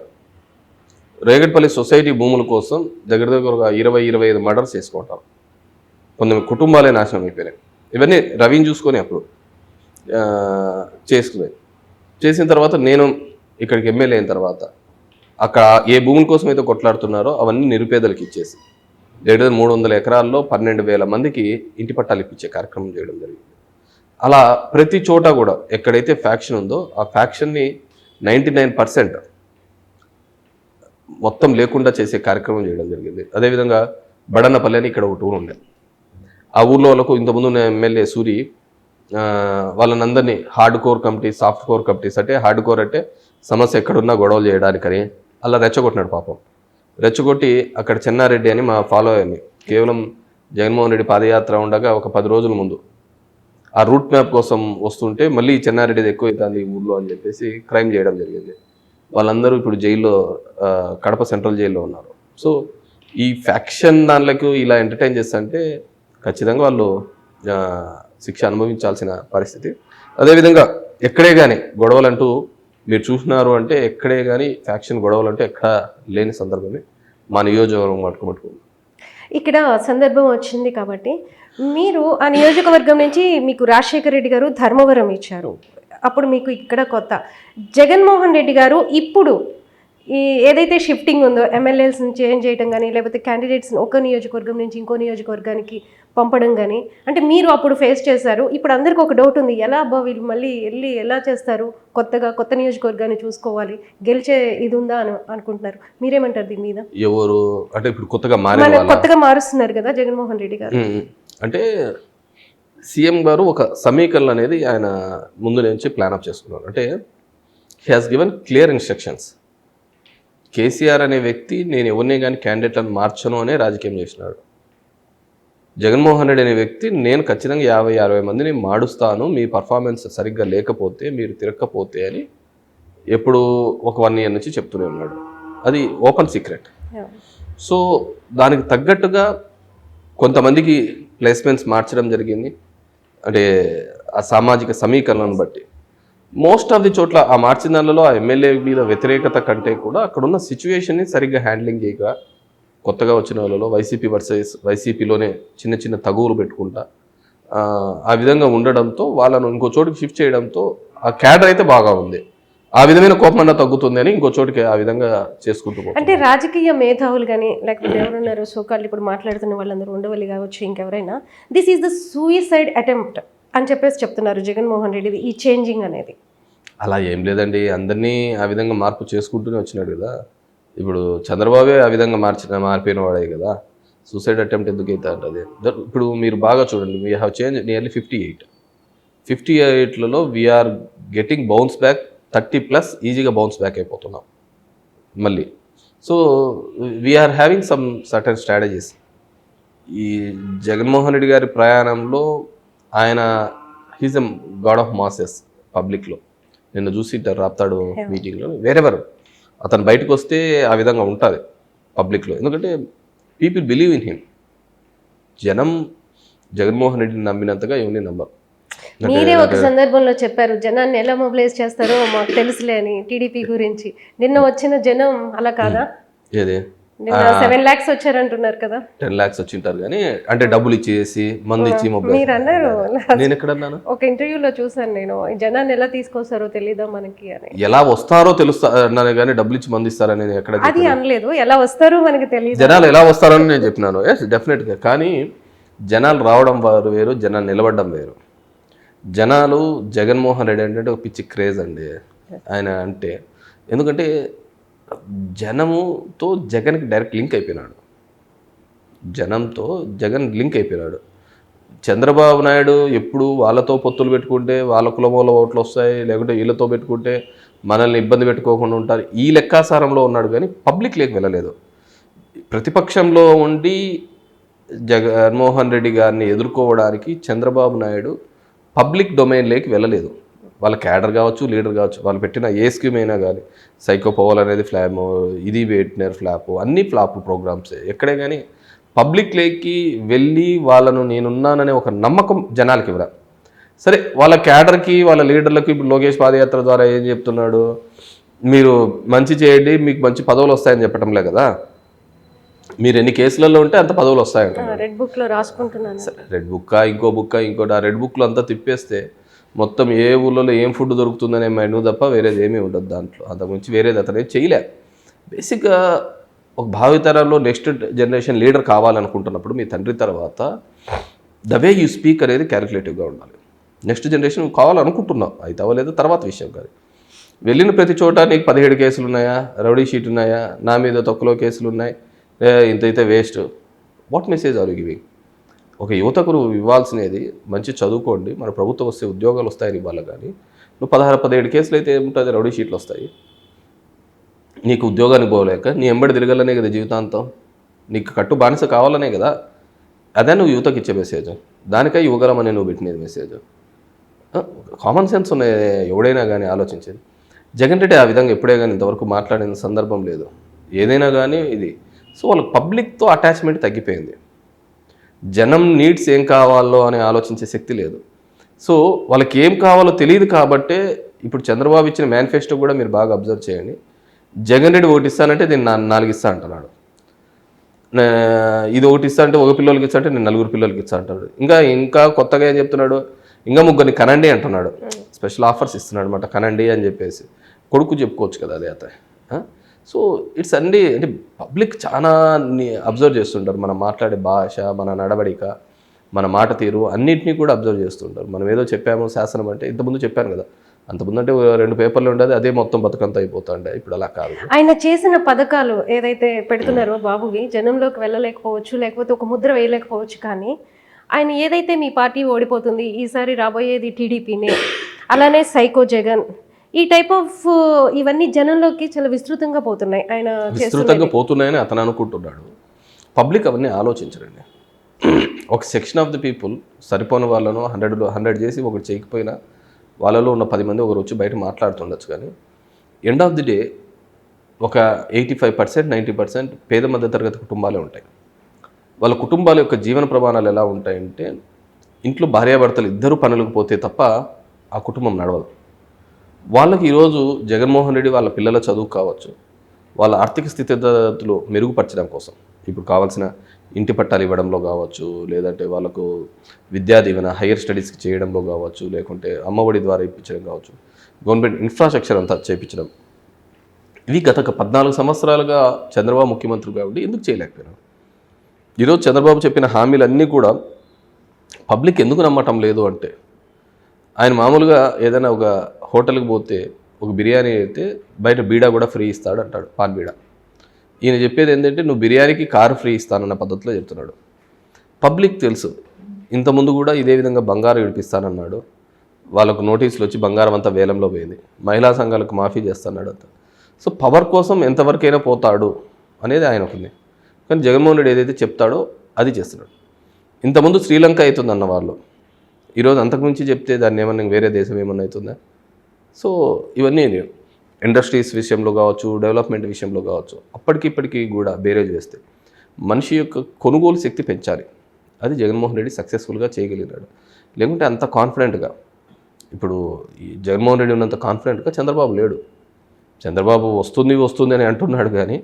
[SPEAKER 2] రేగడ్పల్లి సొసైటీ భూముల కోసం దగ్గర దగ్గర ఒక ఇరవై ఇరవై ఐదు మర్డర్స్ చేసుకుంటారు. కొన్ని కుటుంబాలే నాశనం అయిపోయినాయి. ఇవన్నీ రవిని చూసుకొని అప్పుడు చేసుకున్నాయి. చేసిన తర్వాత నేను ఇక్కడికి ఎమ్మెల్యే అయిన తర్వాత అక్కడ ఏ భూముల కోసం అయితే కొట్లాడుతున్నారో అవన్నీ నిరుపేదలకు ఇచ్చేసి దగ్గర మూడు వందల ఎకరాల్లో పన్నెండు వేల మందికి ఇంటి పట్టాలు ఇప్పించే కార్యక్రమం చేయడం జరిగింది. అలా ప్రతి చోట కూడా ఎక్కడైతే ఫ్యాక్షన్ ఉందో ఆ ఫ్యాక్షన్ని నైంటీ నైన్ పర్సెంట్ మొత్తం లేకుండా చేసే కార్యక్రమం చేయడం జరిగింది. అదేవిధంగా బడన్నపల్లి అని ఇక్కడ ఒకటి ఊరు ఉండే ఆ ఊర్లో వాళ్ళకు ఇంతకుముందు ఉన్న ఎమ్మెల్యే సూరి ఆ, వాళ్ళని అందరినీ hard core committee soft core committees అంటే హార్డ్ కోర్ అంటే సమస్య ఎక్కడున్నా గొడవలు చేయడానికని అలా రెచ్చగొట్టినాడు పాపం. రెచ్చగొట్టి అక్కడ చెన్నారెడ్డి అని మా ఫాలో అయ్యింది కేవలం జగన్మోహన్ రెడ్డి పాదయాత్ర ఉండగా ఒక పది రోజుల ముందు ఆ రూట్ మ్యాప్ కోసం వస్తుంటే మళ్ళీ చెన్నారెడ్డిది ఎక్కువ అవుతుంది ఈ ఊర్లో అని చెప్పేసి క్రైమ్ చేయడం జరిగింది. వాళ్ళందరూ ఇప్పుడు జైల్లో కడప సెంట్రల్ జైల్లో ఉన్నారు. సో ఈ ఫ్యాక్షన్ దానిలకు ఇలా ఎంటర్టైన్ చేస్తుంటే ఖచ్చితంగా వాళ్ళు శిక్ష అనుభవించాల్సిన పరిస్థితి. అదేవిధంగా ఎక్కడే కానీ గొడవలంటూ మీరు చూసినారు అంటే ఎక్కడే కానీ ఫ్యాక్షన్ గొడవలు అంటే ఎక్కడ లేని సందర్భమే మా నియోజకవర్గం మటుకు.
[SPEAKER 1] ఇక్కడ సందర్భం వచ్చింది కాబట్టి మీరు ఆ నియోజకవర్గం నుంచి మీకు రాజశేఖర రెడ్డి గారు ధర్మవరం ఇచ్చారు. అప్పుడు మీకు ఇక్కడ కొత్త. జగన్మోహన్ రెడ్డి గారు ఇప్పుడు ఈ ఏదైతే షిఫ్టింగ్ ఉందో ఎమ్మెల్యేస్ని చేంజ్ చేయడం కానీ లేకపోతే క్యాండిడేట్స్ని ఒక నియోజకవర్గం నుంచి ఇంకో నియోజకవర్గానికి పంపడం కానీ అంటే మీరు అప్పుడు ఫేస్ చేశారు. ఇప్పుడు అందరికీ ఒక డౌట్ ఉంది. ఎలా అబ్బా వీళ్ళు మళ్ళీ వెళ్ళి ఎలా చేస్తారు? కొత్తగా కొత్త నియోజకవర్గాన్ని చూసుకోవాలి. గెలిచే ఇది ఉందా అని అనుకుంటున్నారు. మీరేమంటారు దీని మీద?
[SPEAKER 2] ఎవరు? అంటే ఇప్పుడు కొత్తగా
[SPEAKER 1] కొత్తగా మారుస్తున్నారు కదా జగన్మోహన్ రెడ్డి గారు.
[SPEAKER 2] అంటే సీఎం గారు ఒక సమీకరణ అనేది ఆయన ముందు నుంచి ప్లాన్ అప్ చేసుకున్నారు అంటే he has given clear instructions KCR అనే వ్యక్తి నేను ఎవరిని కానీ క్యాండిడేట్లను మార్చను అనే రాజకీయం చేసినాడు. జగన్మోహన్ రెడ్డి అనే వ్యక్తి నేను ఖచ్చితంగా యాభై అరవై మందిని మాడుస్తాను మీ పర్ఫార్మెన్స్ సరిగ్గా లేకపోతే మీరు తిరగకపోతే అని ఎప్పుడు ఒక వన్ ఇయర్ నుంచి చెప్తూనే ఉన్నాడు. అది ఓపెన్ సీక్రెట్. సో దానికి తగ్గట్టుగా కొంతమందికి ప్లేస్మెంట్స్ మార్చడం జరిగింది. అంటే ఆ సామాజిక సమీకరణను బట్టి. మోస్ట్ ఆఫ్ ది చోట్ల ఆ మార్చిన దానిలో ఆ ఎమ్మెల్యే మీద వ్యతిరేకత కంటే కూడా అక్కడున్న సిచ్యువేషన్ని సరిగ్గా హ్యాండ్లింగ్ చేయక కొత్తగా వచ్చిన వాళ్ళలో వైసీపీ వర్సెస్ వైసీపీలోనే చిన్న చిన్న తగువులు పెట్టుకుంటా ఆ, ఆ విధంగా ఉండడంతో వాళ్ళను ఇంకో చోటుకి షిఫ్ట్ చేయడంతో ఆ క్యాడర్ అయితే బాగా ఉంది. ఆ విధమైన కోపం అన్న తగ్గుతుంది అని ఇంకో చోటికి ఆ విధంగా చేసుకుంటూ.
[SPEAKER 1] అంటే రాజకీయ మేధావులు కానీ లేకపోతే ఎవరున్నారు సోకాళ్ళు ఇప్పుడు మాట్లాడుతున్న వాళ్ళందరూ ఉండవల్లి కావచ్చు ఇంకెవరైనా this is the suicide attempt అని చెప్పేసి చెప్తున్నారు జగన్మోహన్ రెడ్డి ఈ చేంజింగ్ అనేది.
[SPEAKER 2] అలా ఏం లేదండి. అందరినీ ఆ విధంగా మార్పు చేసుకుంటూనే వచ్చినాడు కదా. ఇప్పుడు చంద్రబాబే ఆ విధంగా మార్చిన మారిపోయిన వాడే కదా. సూసైడ్ అటెంప్ట్ ఎందుకు అయితే అంటది? ద- ఇప్పుడు మీరు బాగా చూడండి we have change nearly fifty eight fifty ఎయిట్లలో we're getting bounce back thirty plus ఈజీగా బౌన్స్ బ్యాక్ అయిపోతున్నాం. మళ్ళీ. So we're having some certain strategies ఈ జగన్మోహన్ రెడ్డి గారి ప్రయాణంలో ఆయన he's a god of masses పబ్లిక్లో నిన్న చూసి రాప్తాడు మీటింగ్లో వేరెవర్ అతను బయటకు వస్తే ఆ విధంగా ఉంటుంది పబ్లిక్లో ఎందుకంటే పీపుల్ బిలీవ్ ఇన్ హిమ్ జనం జగన్మోహన్ రెడ్డిని నమ్మినంతగా ఎవరిని నమ్మరు
[SPEAKER 1] మీరే ఒక సందర్భంలో చెప్పారు జనాన్ని ఎలా మొబిలైజ్ చేస్తారో మాకు తెలుసులే అని టీడీపీ గురించి. నిన్న వచ్చిన జనం అలా కాదా?
[SPEAKER 2] ఏది?
[SPEAKER 1] సెవెన్ లాక్స్ వచ్చారంటున్నారు కదా.
[SPEAKER 2] టెన్ ల్యాక్స్ వచ్చింటారు కానీ అంటే డబ్బులు ఇచ్చేసి మంది ఇచ్చి
[SPEAKER 1] మీరు అన్నారు.
[SPEAKER 2] నేను ఎక్కడన్నాను
[SPEAKER 1] ఒక ఇంటర్వ్యూలో చూసాను నేను జనాన్ని ఎలా తీసుకొస్తారో తెలీదా మనకి అని.
[SPEAKER 2] ఎలా వస్తారో తెలుస్తా అన్నాను కానీ డబ్బులు ఇచ్చి మంది ఇస్తారని నేను ఎక్కడ
[SPEAKER 1] అది అనలేదు. ఎలా వస్తారో మనకి తెలియదు
[SPEAKER 2] జనాలు ఎలా వస్తారని నేను చెప్పినాను. ఎస్ డెఫినెట్గా కానీ జనాలు రావడం వారు వేరు జనాలు నిలబడడం వేరు. జనాలు జగన్మోహన్ రెడ్డి అంటే ఒక పిచ్చి క్రేజ్ అండి. ఆయన అంటే. ఎందుకంటే జనముతో జగన్కి డైరెక్ట్ లింక్ అయిపోయినాడు. జనంతో జగన్ లింక్ అయిపోయినాడు. చంద్రబాబు నాయుడు ఎప్పుడు వాళ్ళతో పొత్తులు పెట్టుకుంటే వాళ్ళ కులమూల ఓట్లు వస్తాయి లేకుంటే వీళ్ళతో పెట్టుకుంటే మనల్ని ఇబ్బంది పెట్టుకోకుండా ఉంటారు. ఈ లెక్కాసారంలో ఉన్నాడు కానీ పబ్లిక్ లేక వెళ్ళలేదు. ప్రతిపక్షంలో ఉండి జగన్మోహన్ రెడ్డి గారిని ఎదుర్కోవడానికి చంద్రబాబు నాయుడు పబ్లిక్ డొమైన్లోకి వెళ్ళలేదు. వాళ్ళ క్యాడర్ కావచ్చు లీడర్ కావచ్చు వాళ్ళు పెట్టిన ఏ స్కీమ్ అయినా కానీ సైకో పవల్ అనేది ఫ్లామ్ ఇది వెయిట్నర్ ఫ్లాప్ అన్ని ఫ్లాప్ ప్రోగ్రామ్స్. ఎక్కడే కానీ పబ్లిక్ లేకి వెళ్ళి వాళ్ళను నేనున్నాననే ఒక నమ్మకం జనాలకి ఇవ్వరా? సరే వాళ్ళ క్యాడర్కి వాళ్ళ లీడర్లకు ఇప్పుడు లోకేష్ పాదయాత్ర ద్వారా ఏం చెప్తున్నాడు? మీరు మంచి చేయండి మీకు మంచి పదవులు వస్తాయని చెప్పటంలే కదా? మీరు ఎన్ని కేసులలో ఉంటే అంత పదవులు వస్తాయంట
[SPEAKER 1] రెడ్ బుక్లో రాసుకుంటున్నాను.
[SPEAKER 2] రెడ్ బుక్కా ఇంకో బుక్కా ఇంకోటి ఆ రెడ్ బుక్లో అంతా తిప్పేస్తే మొత్తం ఏ ఊళ్ళో ఏం ఫుడ్ దొరుకుతుందనే మైండ్ తప్ప వేరేది ఏమీ ఉండదు దాంట్లో. అంతకుమించి వేరేది అతను ఏం చేయలే బేసిక్గా ఒక భావితరంలో నెక్స్ట్ జనరేషన్ లీడర్ కావాలనుకుంటున్నప్పుడు మీ తండ్రి తర్వాత ద వే యూ స్పీక్ అనేది క్యాలిక్యులేటివ్గా ఉండాలి. నెక్స్ట్ జనరేషన్ కావాలనుకుంటున్నావు. అయితే అవ్వలేదు తర్వాత విషయం కాదు. వెళ్ళిన ప్రతి చోట నీకు పదిహేడు కేసులు ఉన్నాయా రౌడీ షీట్ ఉన్నాయా? నా మీద తొక్కలో కేసులు ఉన్నాయి ఇంత అయితే waste. What message are giving ఒక యువతకు నువ్వు ఇవ్వాల్సినది మంచి చదువుకోండి. మన ప్రభుత్వం వస్తే ఉద్యోగాలు వస్తాయని ఇవ్వాలి కానీ నువ్వు పదహారు పదిహేడు కేసులు అయితే ఏముంటుంది రౌడీ షీట్లు వస్తాయి. నీకు ఉద్యోగానికి పోలేక నీ ఎంబడి తిరగలనే కదా జీవితాంతం. నీకు కట్టు బానిస కావాలనే కదా. అదే నువ్వు యువతకి ఇచ్చే మెసేజ్ దానికై యువగలం అని నువ్వు పెట్టినది మెసేజ్ కామన్ సెన్స్ ఉన్న ఎవడైనా కానీ ఆలోచించేది. జగన్ రెడ్డి ఆ విధంగా ఎప్పుడే కానీ ఇంతవరకు మాట్లాడిన సందర్భం లేదు. ఏదైనా కానీ ఇది సో వాళ్ళకి పబ్లిక్తో అటాచ్మెంట్ తగ్గిపోయింది. జనం నీడ్స్ ఏం కావాలో అని ఆలోచించే శక్తి లేదు. సో వాళ్ళకి ఏం కావాలో తెలియదు కాబట్టే ఇప్పుడు చంద్రబాబు ఇచ్చిన మేనిఫెస్టో కూడా మీరు బాగా అబ్జర్వ్ చేయండి. జగన్ రెడ్డి ఒకటి ఇస్తానంటే నేను నా- నాలుగు ఇస్తా అంటున్నాడు. ఇది ఒకటి ఇస్తా అంటే ఒక పిల్లలకి ఇస్తా అంటే నేను నలుగురు పిల్లలకి ఇస్తా అంటాడు ఇంకా ఇంకా కొత్తగా ఏం చెప్తున్నాడు? ఇంకా ముగ్గురిని కనండి అంటున్నాడు. స్పెషల్ ఆఫర్స్ ఇస్తున్నాడు అనమాట కనండి అని చెప్పేసి. కొడుకు చెప్పుకోవచ్చు కదా అదే అతను. సో ఇట్స్ అన్ని అంటే పబ్లిక్ చాలా అబ్జర్వ్ చేస్తుంటారు. మనం మాట్లాడే భాష మన నడవడిక మన మాట తీరు అన్నింటినీ కూడా అబ్జర్వ్ చేస్తుంటారు. మనం ఏదో చెప్పాము శాసనం అంటే ఇంతకుముందు చెప్పాను కదా. అంతకుముందు అంటే రెండు పేపర్లు ఉండేది అదే మొత్తం బతుకంతా అయిపోతుండే. ఇప్పుడు అలా కాదు.
[SPEAKER 1] ఆయన చేసిన పథకాలు ఏదైతే పెడుతున్నారో బాబువి జనంలోకి వెళ్ళలేకపోవచ్చు లేకపోతే ఒక ముద్ర వేయలేకపోవచ్చు కానీ ఆయన ఏదైతే మీ పార్టీ ఓడిపోతుంది ఈసారి రాబోయేది టీడీపీనే. అలానే సైకో జగన్. ఈ టైప్ ఆఫ్ uh, ఇవన్నీ జనంలోకి చాలా విస్తృతంగా పోతున్నాయి. ఆయన
[SPEAKER 2] విస్తృతంగా పోతున్నాయని అతను అనుకుంటున్నాడు. పబ్లిక్ అవన్నీ ఆలోచించరండి. ఒక సెక్షన్ ఆఫ్ ది పీపుల్ సరిపోని వాళ్ళను హండ్రెడ్ హండ్రెడ్ చేసి ఒకటి చేయకపోయినా వాళ్ళలో ఉన్న పది మంది ఒకరు వచ్చి బయట మాట్లాడుతుండొచ్చు కానీ ఎండ్ ఆఫ్ ది డే ఒక eighty five percent ninety percent పేద మధ్య తరగతి కుటుంబాలే ఉంటాయి. వాళ్ళ కుటుంబాల యొక్క జీవన ప్రమాణాలు ఎలా ఉంటాయంటే ఇంట్లో భార్యాభర్తలు ఇద్దరు పనులకు పోతే తప్ప ఆ కుటుంబం నడవదు. వాళ్ళకి ఈరోజు జగన్మోహన్ రెడ్డి వాళ్ళ పిల్లల చదువు కావచ్చు వాళ్ళ ఆర్థిక స్థితిగతులు మెరుగుపరచడం కోసం ఇప్పుడు కావాల్సిన ఇంటి పట్టాలు ఇవ్వడంలో కావచ్చు లేదంటే వాళ్ళకు విద్యా దీవెన హైయర్ స్టడీస్కి చేయడంలో కావచ్చు లేకుంటే అమ్మఒడి ద్వారా ఇప్పించడం కావచ్చు గవర్నమెంట్ ఇన్ఫ్రాస్ట్రక్చర్ అంతా చేయించడం ఇవి గత పద్నాలుగు సంవత్సరాలుగా చంద్రబాబు ముఖ్యమంత్రి కాబట్టి ఎందుకు చేయలేకపోయినా ఈరోజు చంద్రబాబు చెప్పిన హామీలన్నీ కూడా పబ్లిక్ ఎందుకు నమ్మటం లేదు అంటే ఆయన మామూలుగా ఏదైనా ఒక హోటల్కి పోతే ఒక బిర్యానీ అయితే బయట బీడా కూడా ఫ్రీ ఇస్తాడు అంటాడు పాన్ బీడా. ఈయన చెప్పేది ఏంటంటే నువ్వు బిర్యానీకి కారు ఫ్రీ ఇస్తానన్న పద్ధతిలో చెప్తున్నాడు. పబ్లిక్ తెలుసు. ఇంతకుముందు కూడా ఇదే విధంగా బంగారం విడిపిస్తానన్నాడు. వాళ్ళకు నోటీసులు వచ్చి బంగారం అంతా వేలంలో పోయింది. మహిళా సంఘాలకు మాఫీ చేస్తున్నాడు అంత. సో పవర్ కోసం ఎంతవరకైనా పోతాడు అనేది ఆయనకుంది కానీ జగన్మోహన్ రెడ్డి ఏదైతే చెప్తాడో అది చేస్తున్నాడు. ఇంతకుముందు శ్రీలంక అవుతుందన్న వాళ్ళు. ఈరోజు అంతకుమించి చెప్తే దాన్ని ఏమన్నా వేరే దేశం ఏమన్నా అవుతుందా? సో ఇవన్నీ ఇండస్ట్రీస్ విషయంలో కావచ్చు డెవలప్మెంట్ విషయంలో కావచ్చు అప్పటికి ఇప్పటికీ కూడా బేరేజ్ వేస్తే మనిషి యొక్క కొనుగోలు శక్తి పెంచాలి. అది జగన్మోహన్ రెడ్డి సక్సెస్ఫుల్గా చేయగలిగినాడు. లేకుంటే అంత కాన్ఫిడెంట్గా ఇప్పుడు ఈ జగన్మోహన్ రెడ్డి ఉన్నంత కాన్ఫిడెంట్గా చంద్రబాబు లేడు. చంద్రబాబు వస్తుంది వస్తుంది అని అంటున్నాడు కానీ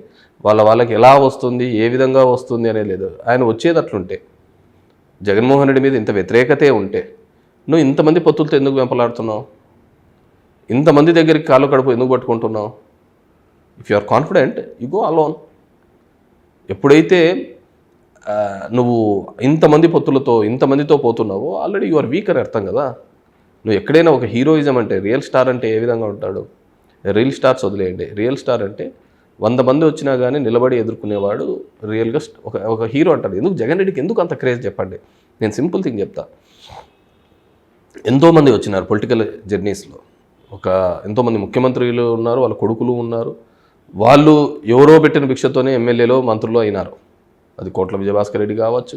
[SPEAKER 2] వాళ్ళ వాళ్ళకి ఎలా వస్తుంది ఏ విధంగా వస్తుంది అనే లేదు. ఆయన వచ్చేది అట్లుంటే జగన్మోహన్ రెడ్డి మీద ఇంత వ్యతిరేకతే ఉంటే నువ్వు ఇంతమంది పొత్తులతో ఎందుకు వెంపలాడుతున్నావు? ఇంతమంది దగ్గరికి కాళ్ళు కడుపు ఎందుకు పట్టుకుంటున్నావు? If you are confident you go alone ఎప్పుడైతే నువ్వు ఇంతమంది పొత్తులతో ఇంతమందితో పోతున్నావో ఆల్రెడీ యు ఆర్ వీక్ అని అర్థం కదా? నువ్వు ఎక్కడైనా ఒక హీరోయిజం అంటే రియల్ స్టార్ అంటే ఏ విధంగా ఉంటాడు? రియల్ స్టార్స్ వదిలేయండి. రియల్ స్టార్ అంటే వంద మంది వచ్చినా కానీ నిలబడి ఎదుర్కొనేవాడు రియల్గా ఒక ఒక హీరో అంటాడు. ఎందుకు? జగన్ రెడ్డికి ఎందుకు అంత క్రేజ్ చెప్పండి? నేను సింపుల్ థింగ్ చెప్తా. ఎంతోమంది వచ్చినారు పొలిటికల్ జర్నీస్లో. ఒక ఎంతోమంది ముఖ్యమంత్రులు ఉన్నారు వాళ్ళ కొడుకులు ఉన్నారు. వాళ్ళు ఎవరో పెట్టిన భిక్షతోనే ఎమ్మెల్యేలో మంత్రులు అయినారు. అది కోట్ల విజయభాస్కర్ రెడ్డి కావచ్చు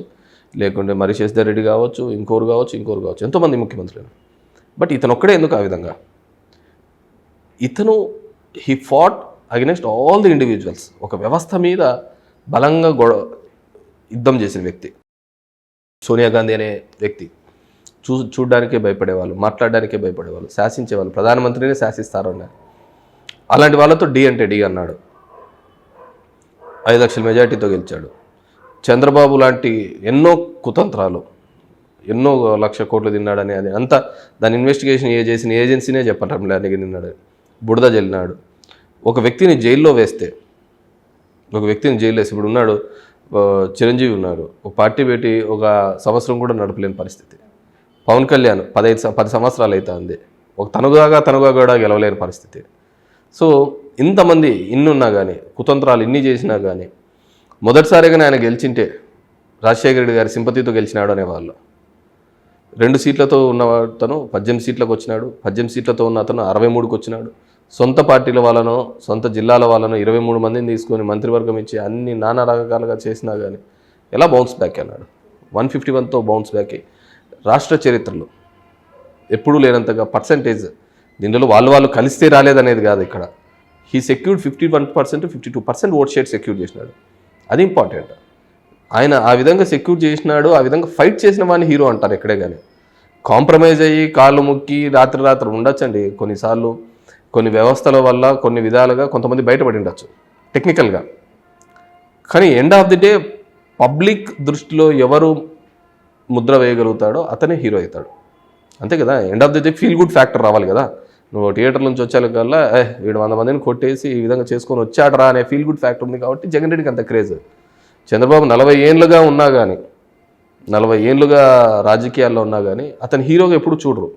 [SPEAKER 2] లేకుంటే మరి శశిధర్ రెడ్డి కావచ్చు ఇంకోరు కావచ్చు ఇంకోరు కావచ్చు. ఎంతోమంది ముఖ్యమంత్రులు. బట్ ఇతను ఒక్కడే ఎందుకు ఆ విధంగా? ఇతను he fought against all the individuals ఒక వ్యవస్థ మీద బలంగా గొడవ యుద్ధం చేసిన వ్యక్తి. సోనియా గాంధీ అనే వ్యక్తి. చూ చూడడానికే భయపడేవాళ్ళు మాట్లాడడానికే భయపడేవాళ్ళు శాసించేవాళ్ళు ప్రధానమంత్రినే శాసిస్తారు అన్నారు. అలాంటి వాళ్ళతో డి అంటే డి అన్నాడు. ఐదు లక్షల మెజార్టీతో గెలిచాడు. చంద్రబాబు లాంటి ఎన్నో కుతంత్రాలు ఎన్నో లక్ష కోట్లు తిన్నాడని అది అంతా దాని ఇన్వెస్టిగేషన్ ఏ చేసిన ఏజెన్సీనే చెప్పటం లేదని తిన్నాడు. బుడద జల్లినాడు. ఒక వ్యక్తిని జైల్లో వేస్తే ఒక వ్యక్తిని జైల్లో వేసి ఇప్పుడు ఉన్నాడు చిరంజీవి ఉన్నాడు. ఒక పార్టీ పెట్టి ఒక సంవత్సరం కూడా నడపలేని పరిస్థితి. పవన్ కళ్యాణ్ పదహైదు పది సంవత్సరాలు అవుతుంది ఒక తనుగాగా తనుగా కూడా గెలవలేని పరిస్థితి. సో ఇంతమంది ఇన్ని ఉన్నా కానీ కుతంత్రాలు ఇన్ని చేసినా కానీ మొదటిసారిగానే ఆయన గెలిచింటే రాజశేఖర రెడ్డి గారి సింపతితో గెలిచినాడు అనేవాళ్ళు. రెండు సీట్లతో ఉన్న అతను పద్దెనిమిది సీట్లకు వచ్చినాడు. పద్దెనిమిది సీట్లతో ఉన్న అతను అరవై మూడుకి వచ్చినాడు. సొంత పార్టీల వాళ్ళనో సొంత జిల్లాల వాళ్ళనో ఇరవై మూడు మందిని తీసుకొని మంత్రివర్గం ఇచ్చి అన్ని నానా రకాలుగా చేసినా కానీ ఎలా బౌన్స్ బ్యాక్ అన్నాడు. వన్ ఫిఫ్టీ వన్తో బౌన్స్ బ్యాక్ అయ్యి రాష్ట్ర చరిత్రలో ఎప్పుడూ లేనంతగా పర్సంటేజ్ దీనిలో వాళ్ళు వాళ్ళు కలిస్తే రాలేదనేది కాదు ఇక్కడ. He secured fifty one percent fifty two percent vote share secure చేసినాడు. అది ఇంపార్టెంట్ ఆయన ఆ విధంగా సెక్యూర్ చేసినాడు ఆ విధంగా ఫైట్ చేసిన వాడిని హీరో అంటారు ఎక్కడే కానీ. కాంప్రమైజ్ అయ్యి కాళ్ళు ముక్కి రాత్రి రాత్రి ఉండొచ్చండి. కొన్నిసార్లు కొన్ని వ్యవస్థల వల్ల కొన్ని విధాలుగా కొంతమంది బయటపడి ఉండొచ్చు టెక్నికల్గా కానీ end of the day public దృష్టిలో ఎవరు ముద్ర వేయగలుగుతాడో అతనే హీరో అవుతాడు. అంతే కదా? End of the day feel good factor రావాలి కదా? నువ్వు థియేటర్ నుంచి వచ్చేకల్లా కల్లా వీడు వంద మందిని కొట్టేసి ఈ విధంగా చేసుకొని వచ్చాడరా అనే ఫీల్ గుడ్ ఫ్యాక్టర్ ఉంది కాబట్టి జగన్ రెడ్డికి అంత క్రేజ్ చంద్రబాబు నలభై ఏళ్ళుగా ఉన్నా కానీ నలభై ఏళ్ళుగా రాజకీయాల్లో ఉన్నా కానీ అతని హీరోగా ఎప్పుడు చూడరు.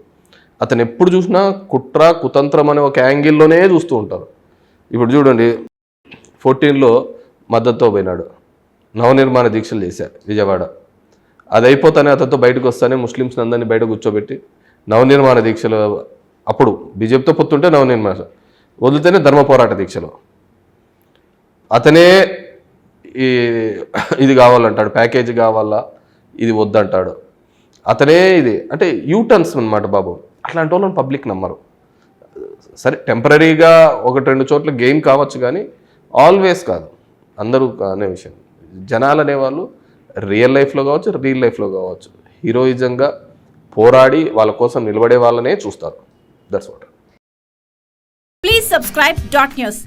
[SPEAKER 2] అతను ఎప్పుడు చూసినా కుట్ర కుతంత్రం అనే ఒక యాంగిల్లోనే చూస్తూ ఉంటారు. ఇప్పుడు చూడండి ఫోర్టీన్లో మద్దతుతో పోయినాడు. నవనిర్మాణ దీక్షలు చేశారు విజయవాడ. అది అయిపోతానే అతనితో బయటకు వస్తానే ముస్లిమ్స్ అందరినీ బయట కూర్చోబెట్టి నవనిర్మాణ దీక్షలు అప్పుడు బీజేపీతో పొత్తుంటే నవనిర్మాణ వదిలితేనే ధర్మ పోరాట దీక్షలు. అతనే ఈ ఇది కావాలంటాడు ప్యాకేజ్ కావాలా ఇది వద్దంటాడు. అతనే ఇది అంటే యూటర్న్స్ అనమాట బాబు. అట్లాంటి వాళ్ళని పబ్లిక్ నమ్మరు. సరే టెంపరీగా ఒకటి రెండు చోట్ల గేమ్ కావచ్చు కానీ ఆల్వేస్ కాదు. అందరూ అనే విషయం. జనాలు అనేవాళ్ళు రియల్ లైఫ్లో కావచ్చు రియల్ లైఫ్లో కావచ్చు. హీరోయిజంగా పోరాడి వాళ్ళ కోసం నిలబడే వాళ్ళనే చూస్తారు. That's what
[SPEAKER 3] please subscribe dot news